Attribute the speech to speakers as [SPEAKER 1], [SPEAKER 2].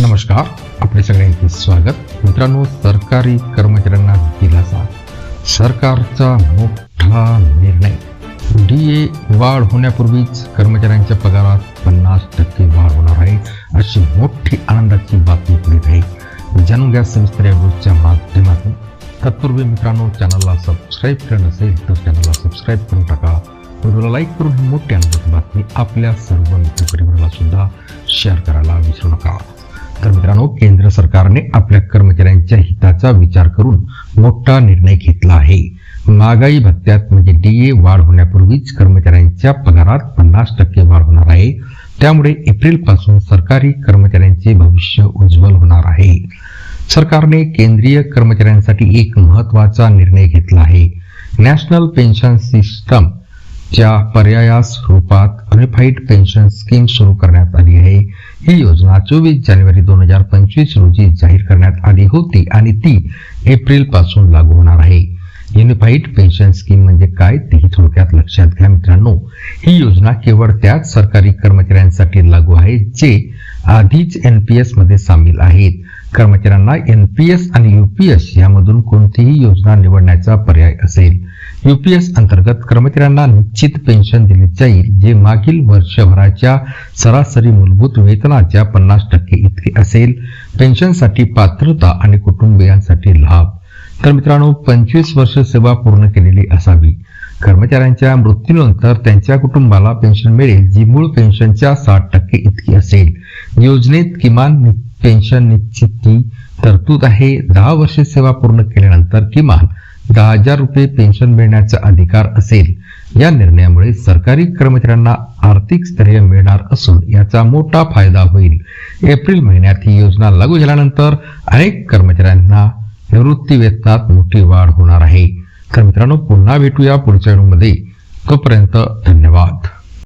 [SPEAKER 1] नमस्कार आपले सगळ्यांचे स्वागत. मित्रांनो सरकारी कर्मचाऱ्यांना दिलासा. सरकारचा मोठा निर्णय. डी ए वाढ होण्यापूर्वीच कर्मचाऱ्यांच्या पगारात पन्नास टक्के वाढ होणार आहे अशी मोठी आनंदाची बातमी पुढे आहे. जाणून घ्या सविस्तर या रोजच्या माध्यमातून. तत्पूर्वी मित्रांनो चॅनलला सबस्क्राईब केलं नसेल तर चॅनलला सबस्क्राईब करून टाका. व्हिडिओला लाईक करून ही मोठी आनंदाची बातमी आपल्या सर्व मित्रपरिवाराला सुद्धा शेअर करायला विसरू नका. तर मित्रांनो केंद्र सरकारने आपल्या कर्मचाऱ्यांच्या हिताचा विचार करून मोठा निर्णय घेतला आहे. महागाई भत्त्यात म्हणजे डीए वाढ होण्यापूर्वीच कर्मचाऱ्यांच्या पगारात पन्नास टक्के वाढ होणार आहे. त्यामुळे एप्रिलपासून सरकारी कर्मचाऱ्यांचे भविष्य उज्ज्वल होणार आहे. सरकारने केंद्रीय कर्मचाऱ्यांसाठी एक महत्त्वाचा निर्णय घेतला आहे. नॅशनल पेन्शन सिस्टम च्या पर्यायास रूपात अनिफाईड पेन्शन स्कीम सुरू करण्यात आली आहे. ही योजना चोवीस जानेवारी दोन हजार पंचवीस रोजी जाहीर करण्यात आली होती आणि ती एप्रिलपासून लागू होणार आहे. युनिफाईड पेन्शन स्कीम म्हणजे काय तेही थोडक्यात लक्षात घ्या मित्रांनो. ही योजना केवळ त्याच सरकारी कर्मचाऱ्यांसाठी लागू आहे जे आधीच एन पी मध्ये सामील आहेत. कर्मचाऱ्यांना एनपीएस आणि युपीएस यामधून कोणतीही योजना निवडण्याचा पर्याय असेल. यूपीएस अंतर्गत कर्मचाऱ्यांना निश्चित पेन्शन दिली जाईल जे मागील वर्षभराच्या सरासरी मूलभूत वेतनाच्या पन्नास टक्के इतके असेल. पेन्शनसाठी पात्रता आणि कुटुंबियांसाठी लाभ. तर मित्रांनो पंचवीस वर्ष सेवा पूर्ण केलेली असावी. कर्मचाऱ्यांच्या मृत्यूनंतर त्यांच्या कुटुंबाला पेन्शन मिळेल जी मूळ पेन्शनच्या साठ टक्के इतकी असेल. योजनेत किमान पेन्शन निश्चिती तरतूद आहे. दहा वर्षे सेवा पूर्ण केल्यानंतर किमान दहा हजार रुपये पेन्शन मिळण्याचा अधिकार असेल. या निर्णयामुळे सरकारी कर्मचाऱ्यांना आर्थिक स्थैर्य मिळणार असून याचा मोठा फायदा होईल. एप्रिल महिन्यात ही योजना लागू झाल्यानंतर अनेक कर्मचाऱ्यांना निवृत्ती वेतनात मोठी वाढ होणार आहे. तर मित्रांनो पुन्हा भेटूया पुढच्या व्हिडिओमध्ये. तोपर्यंत धन्यवाद.